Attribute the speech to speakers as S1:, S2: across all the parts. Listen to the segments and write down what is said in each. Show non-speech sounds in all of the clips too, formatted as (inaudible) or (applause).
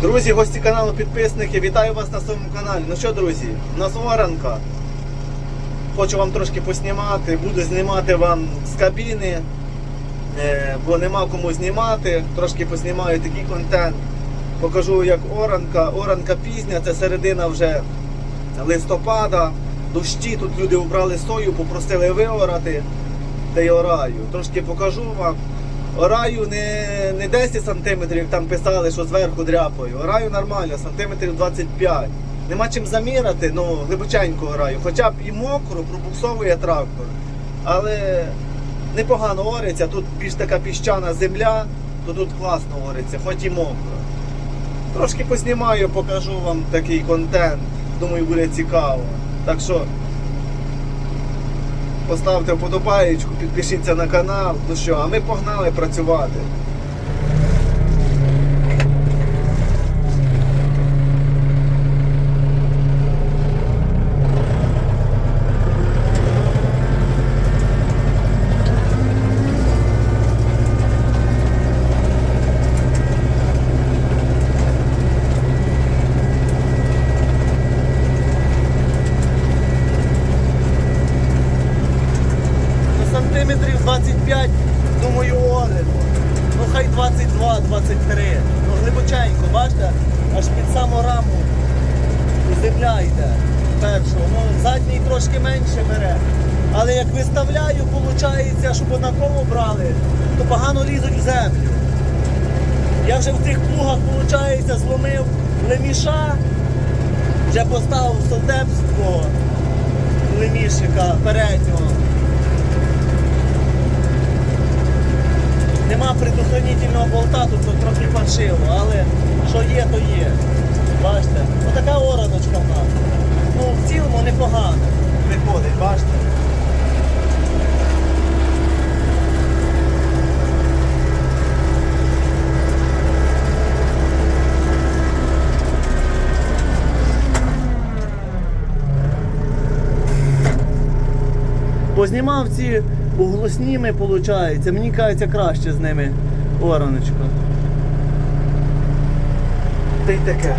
S1: Друзі, гості каналу, підписники, вітаю вас на своєму каналі. Ну що, друзі, у нас оранка. Хочу вам трошки поснімати, буду знімати вам з кабіни, е, бо нема кому знімати. Трошки познімаю такий контент. Покажу, як оранка. Оранка пізня, це середина вже листопада. Дощі, тут люди обрали сою, попросили виорати, та й ораю. Трошки покажу вам. Ораю не, не 10 сантиметрів, як там писали, що зверху дряпаю. Ораю нормально, сантиметрів 25. Нема чим заміряти, ну глибоченько ораю. Хоча б і мокро, пробуксовує трактор. Але непогано ориться, тут більш така піщана земля, то тут класно ориться, хоч і мокро. Трошки познімаю, покажу вам такий контент. Думаю, буде цікаво. Так що поставте вподобаєчку, підпишіться на канал. Ну що, а ми погнали працювати. Ну, сантиметрів 25, думаю, орено. Ну хай 22, 23. Ну глибоченько, бачите, аж під саму раму земля йде першого. Ну, задній трошки менше бере. Але як виставляю, виходить, щоб однаково брали, то погано лізуть в землю. Я вже в тих плугах, виходить, зломив леміша, вже поставив солдепського лемішика переднього. Нема предохранительного болта, тут трохи фальшиво, але що є, то є. Бачите? Отака ораночка в нас. Ну, в цілому непогано виходить, бачите? Познімав ці углосніми, виходить. Мені кажеться краще з ними ораночка. Та й таке.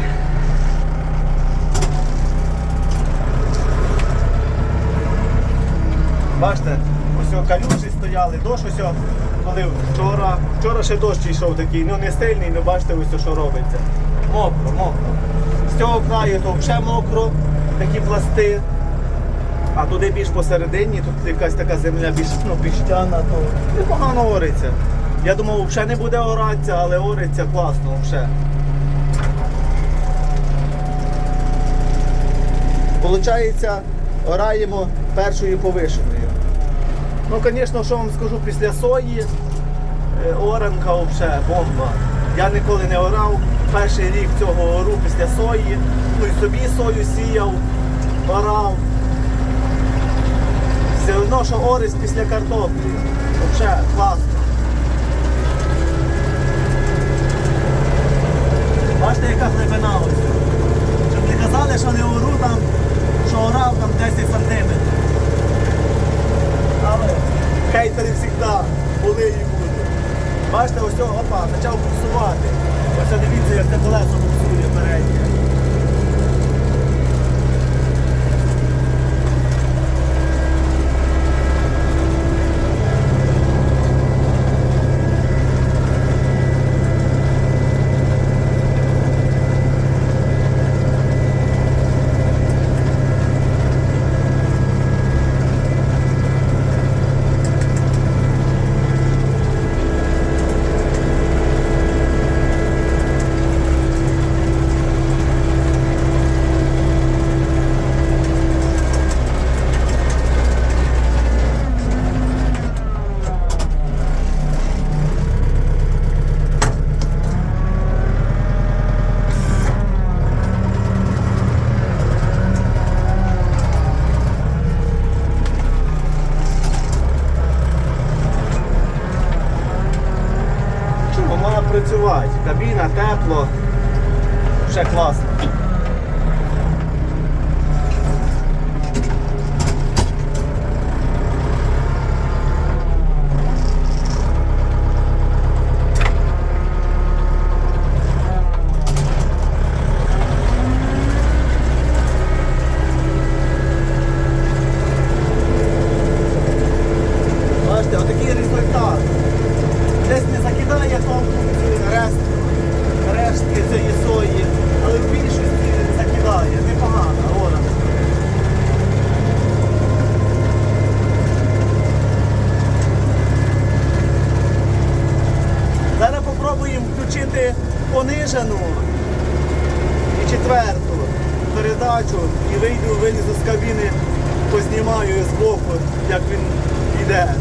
S1: Бачите, ось о калюжі стояли, дощ ось, коли вчора, вчора ще дощ йшов такий, ну не сильний, ну бачите ось що робиться. Мокро, мокро. З цього краю то вже мокро, такі пласти. А туди більш посередині, тут якась така земля більш ну, піщана, то непогано ориться. Я думав, взагалі не буде оратися, але ориться класно взагалі. Получається, ораємо першою повишеною. Ну, звісно, що вам скажу після сої, е, оранка взагалі бомба. Я ніколи не орав. Перший рік цього ору після сої. Ну і собі сою сіяв, орав. Все одно, що орис після картоплі. Взагалі класно. Бачите, яка глибина ось. Щоб не казали, що не ору там, що орав там 10 сантиметрів. Але хейтери завжди були і будуть. Бачите, ось цього, опа, почав буксувати. Ось дивіться, як це колесо буксує переднє. Четверту передачу і вийду, вилізу з кабіни, познімаю з боку, як він йде.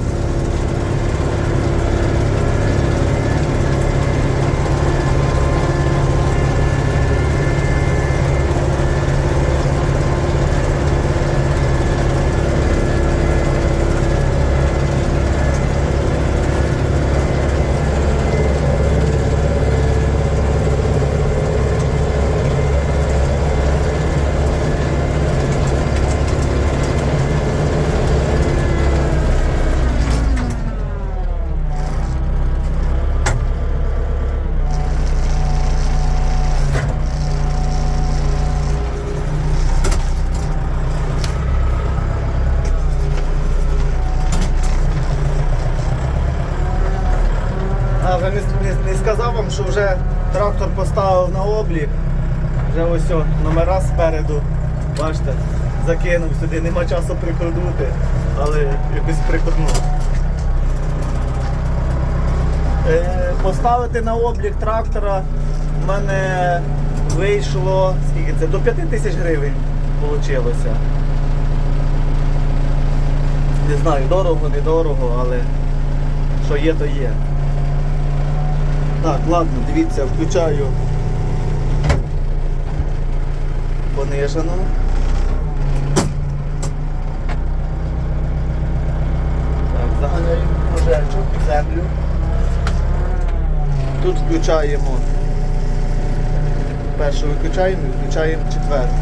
S1: А вже не, не, не сказав вам, що вже трактор поставив на облік. Вже ось о, номера спереду. Бачите, закинув сюди, нема часу прикордути, але якось прикорнув. Е, поставити на облік трактора в мене вийшло скільки це? До 5 тисяч гривень вийшло. Не знаю, дорого, недорого, але що є, то є. Так, ладно, дивіться, включаю понижену. Так, заганяю кружечок землю. Тут включаємо. Першу виключаємо і включаємо четверту.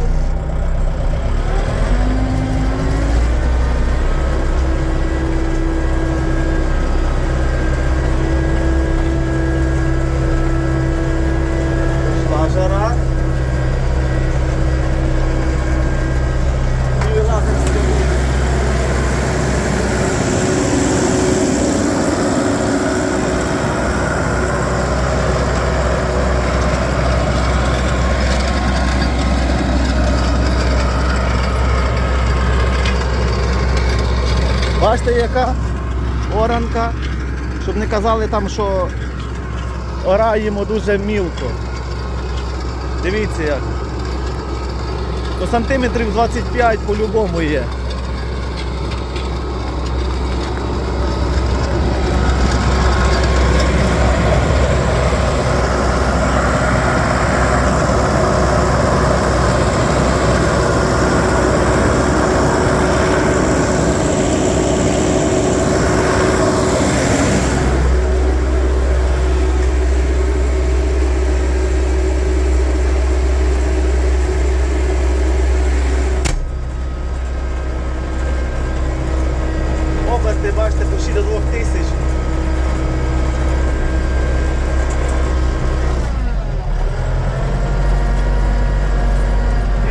S1: Пішла жара. І разом з тим Бачите, яка оранка, щоб не казали там, що ораємо дуже мілко. Дивіться як. До сантиметрів 25 по-любому є. Области, бачите, почти до 2000.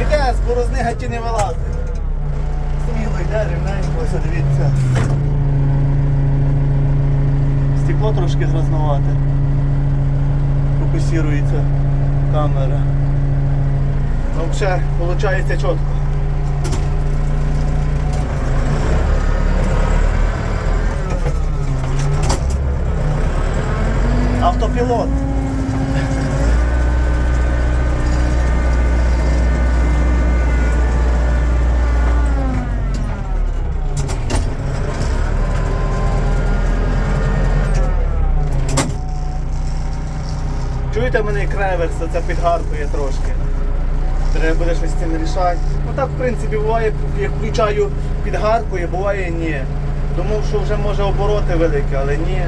S1: Йде, гаті не вилазить. Сміло йде, рівненько, ось дивіться. Стекло трошки грозновате. Фокусується камера. Ну, взагалі, виходить чітко. Автопілот. Чуєте мене креверс, це підгаркує трошки. Треба буде щось з цим рішати. Ну так, в принципі, буває, як включаю підгаркує, буває ні. Думав, що вже може обороти великі, але ні.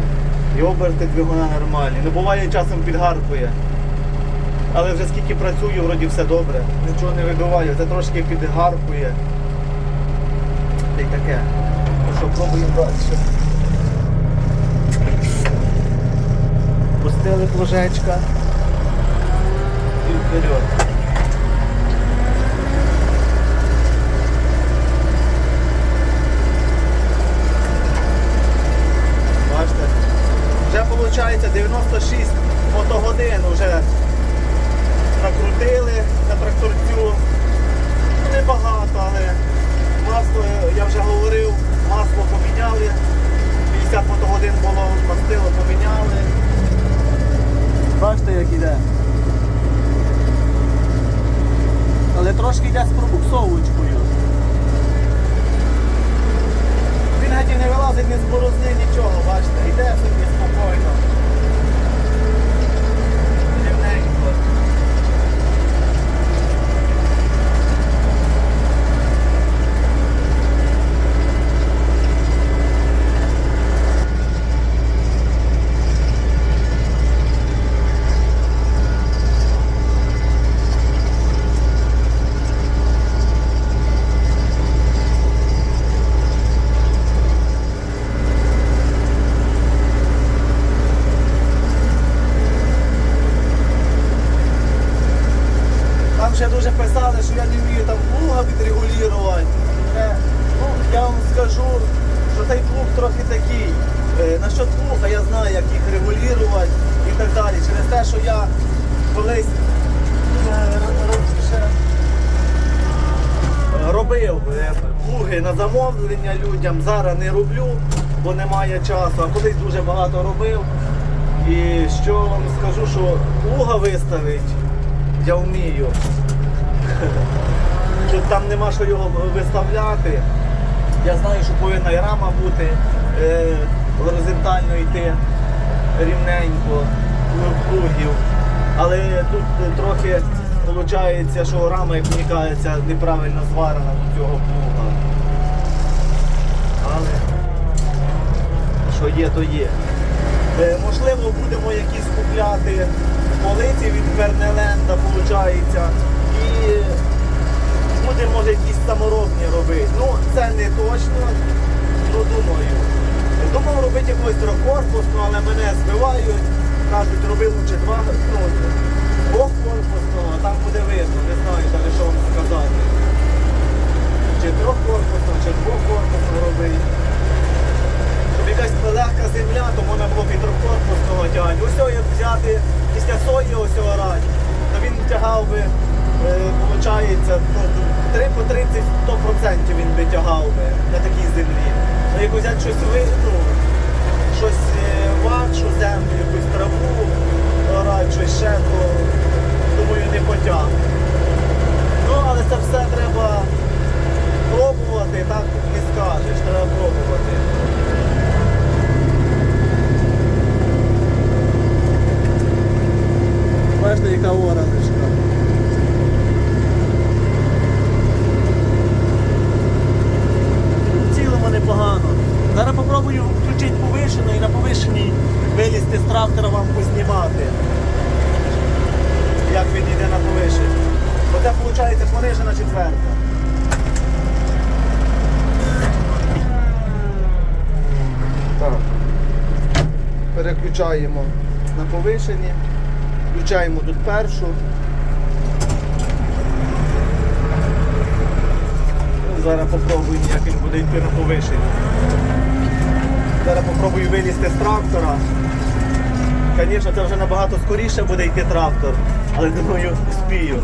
S1: І оберти двигуна нормальні. Ну буває часом підгаркує. Але вже скільки працюю, вроді все добре. Нічого не вибиваю, це трошки підгаркує. Та й таке. Ну що, пробуємо далі. Пустили плужечка. Вперед. Бачите? Вже виходить 96 мотогодин вже накрутили на тракторцю. Ну, Небагато, але масло, я вже говорив, масло поміняли. 50 мотогодин було мастило, поміняли. Бачите, як іде. але трошки йде з пробуксовочкою. Він гаді не вилазить, ні з борозни, нічого, бачите, йде собі спокійно. Замовлення зараз не роблю, бо немає часу, а колись дуже багато робив. І що вам скажу, що плуга виставить, я вмію. (laughs) Тут там нема що його виставляти. Я знаю, що повинна і рама бути е, горизонтально йти рівненько ну, плугів. Але тут трохи виходить, що рама, як мені кажеться, неправильно зварена до цього плуга. Але що є, то є. Е, можливо, будемо якісь купляти полиці від Вернеленда, виходить. І будемо якісь саморобні робити. Ну, це не точно, ну думаю. Думав робити якогось трьохкорпусну, але мене збивають. Кажуть, роби лучше два, ну, двохкорпусного, там буде видно, не знаю навіть, що вам сказати. Чи трьохкорпусного, чи двохкорпусного робити. Щоб якась легка земля, то можна було б трьохкорпусного тягати. Ось як взяти після сої ось орати, то він тягав би, е, виходить, ну, 3 по 30 100% він би тягав би на такій землі. А як взяти щось ви, ну, щось е, ватшу землю, якусь траву, орати, щось ще, то думаю не потягне. Ну, але це все треба пробувати, так не скажеш, треба пробувати. Бачите, яка ораночка. В цілому непогано. Зараз попробую включити повишену і на повишеній вилізти з трактора вам познімати. Як він йде на повишенні. Оце виходить понижена четверта. Так. Переключаємо на повишені. Включаємо тут першу. Зараз попробуємо, як він буде йти на повишені. Зараз попробую вилізти з трактора. Звісно, це вже набагато скоріше буде йти трактор, але думаю, спію.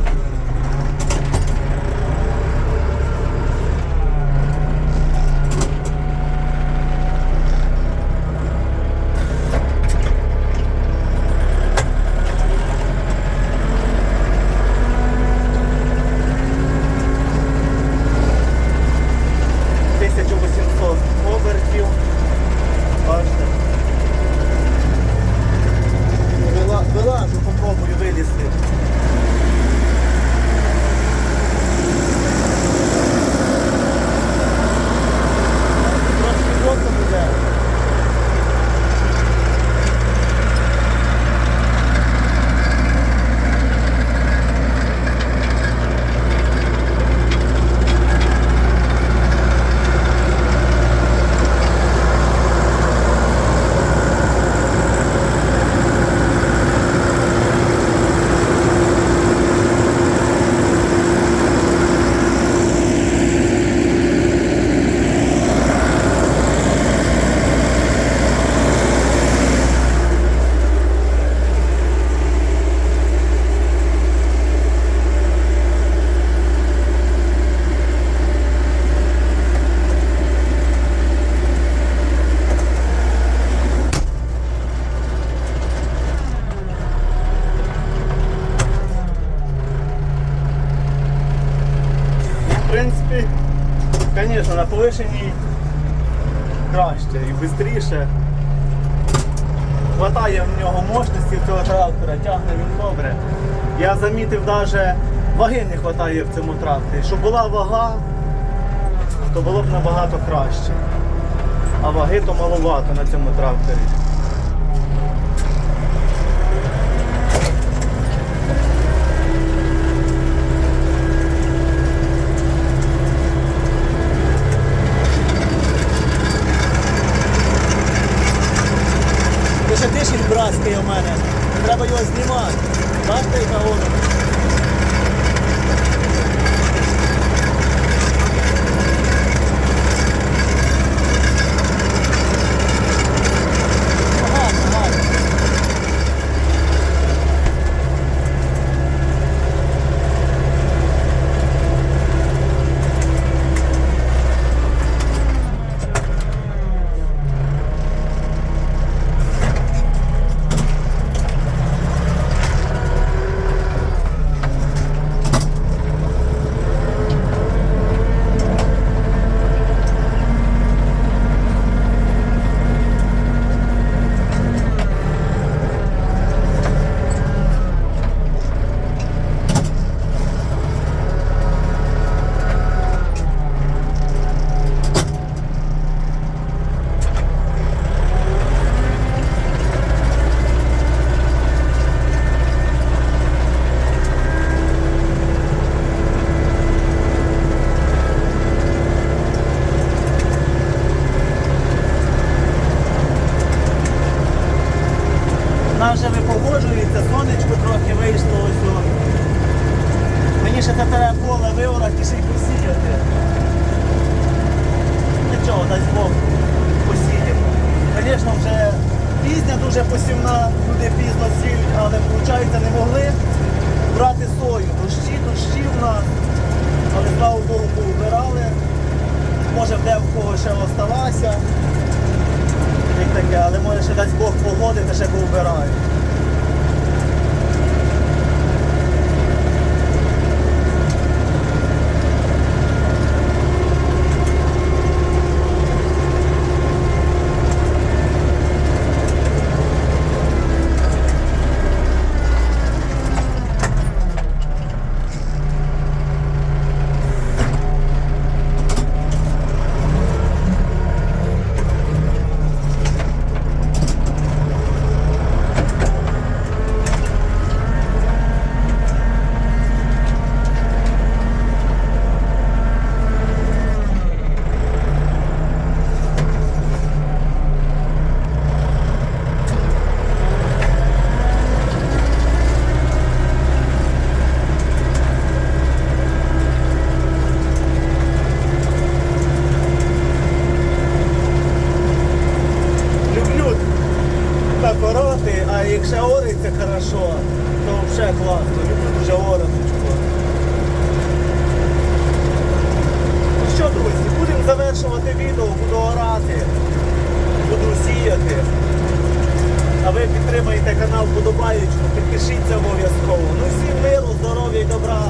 S1: Тисячу 800 обертів. Бачите. Вила- Вилажу, попробую вилізти. Трошки плотно буде. В принципі, повишеній краще і швидше. Хватає в нього мощності цього трактора, тягне він добре. Я замітив навіть ваги не вистачає в цьому тракторі. Щоб була вага, то було б набагато краще. А ваги то маловато на цьому тракторі. Це братський у мене. Треба його знімати. Бачите, яка воно? Пізніше це треба поле виорати і ще й посіяти. Нічого, дасть Бог посіємо. Звісно, вже пізня дуже посівна, люди пізно сіють, але виходить не могли брати сою. Дощі, дощі в нас. Слава Богу, поубирали. Може де в кого ще осталася. Як таке, але може ще дасть Бог погоди, та ще поубирають. Люблю так орати, а якщо хорошо, то взагалі класно. Люблю дуже ораночку. Ну що, друзі, будемо завершувати відео, буду орати, буду сіяти. А ви підтримайте канал Подобаєчку, підпишіться обов'язково. Ну всім миру, здоров'я і добра.